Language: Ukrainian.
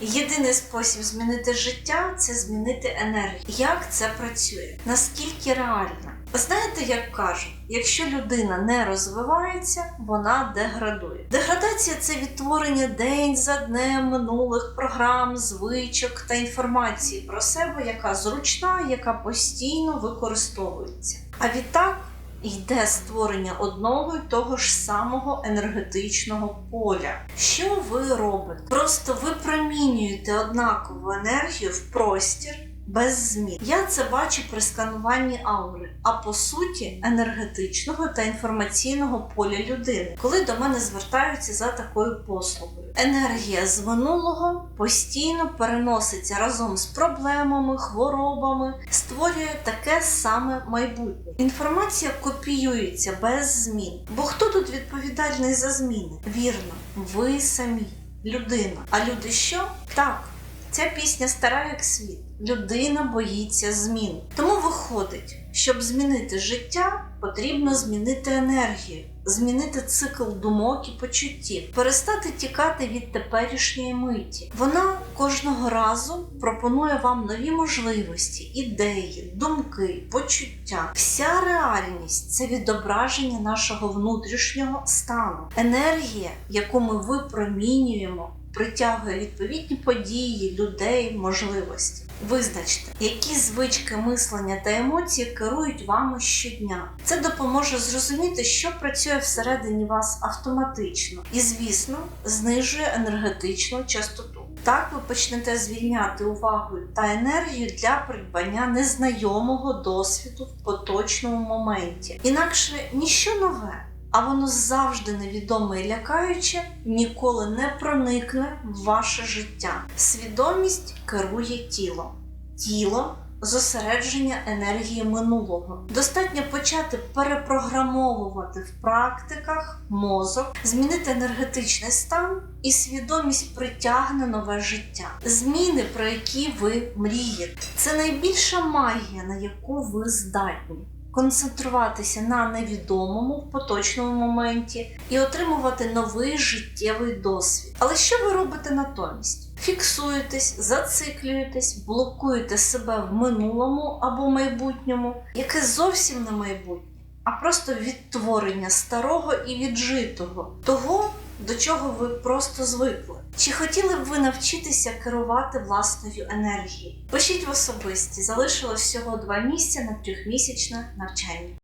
Єдиний спосіб змінити життя це змінити енергію. Як це працює? Наскільки реально? Знаєте, як кажуть, якщо людина не розвивається, вона деградує. Деградація це відтворення день за днем минулих програм, звичок та інформації про себе, яка зручна, яка постійно використовується. А відтак йде створення одного і того ж самого енергетичного поля. Що ви робите? Просто ви промінюєте однакову енергію в простір. Без змін. Я це бачу при скануванні аури, а по суті енергетичного та інформаційного поля людини, коли до мене звертаються за такою послугою. Енергія з минулого постійно переноситься разом з проблемами, хворобами, створює таке саме майбутнє. Інформація копіюється без змін. Бо хто тут відповідальний за зміни? Вірно, ви самі, людина. А люди що? Так, ця пісня стара як світ. Людина боїться змін. Тому виходить, щоб змінити життя, потрібно змінити енергію, змінити цикл думок і почуттів, перестати тікати від теперішньої миті. Вона кожного разу пропонує вам нові можливості, ідеї, думки, почуття. Вся реальність це відображення нашого внутрішнього стану. Енергія, яку ми випромінюємо, притягує відповідні події, людей, можливості. Визначте, які звички мислення та емоції керують вами щодня. Це допоможе зрозуміти, що працює всередині вас автоматично, і, звісно, знижує енергетичну частоту. Так ви почнете звільняти увагу та енергію для придбання незнайомого досвіду в поточному моменті. Інакше ніщо нове, а воно завжди невідоме і лякаюче ніколи не проникне в ваше життя. Свідомість керує тілом. Тіло зосередження енергії минулого. Достатньо почати перепрограмовувати в практиках мозок, змінити енергетичний стан, і свідомість притягне нове життя. Зміни, про які ви мрієте, це найбільша магія, на яку ви здатні концентруватися на невідомому в поточному моменті і отримувати новий життєвий досвід. Але що ви робите натомість? Фіксуєтесь, зациклюєтесь, блокуєте себе в минулому або майбутньому, яке зовсім не майбутнє, а просто відтворення старого і віджитого, того, до чого ви просто звикли. Чи хотіли б ви навчитися керувати власною енергією? Пишіть в особисті, залишилось всього два місця на трьохмісячне навчання.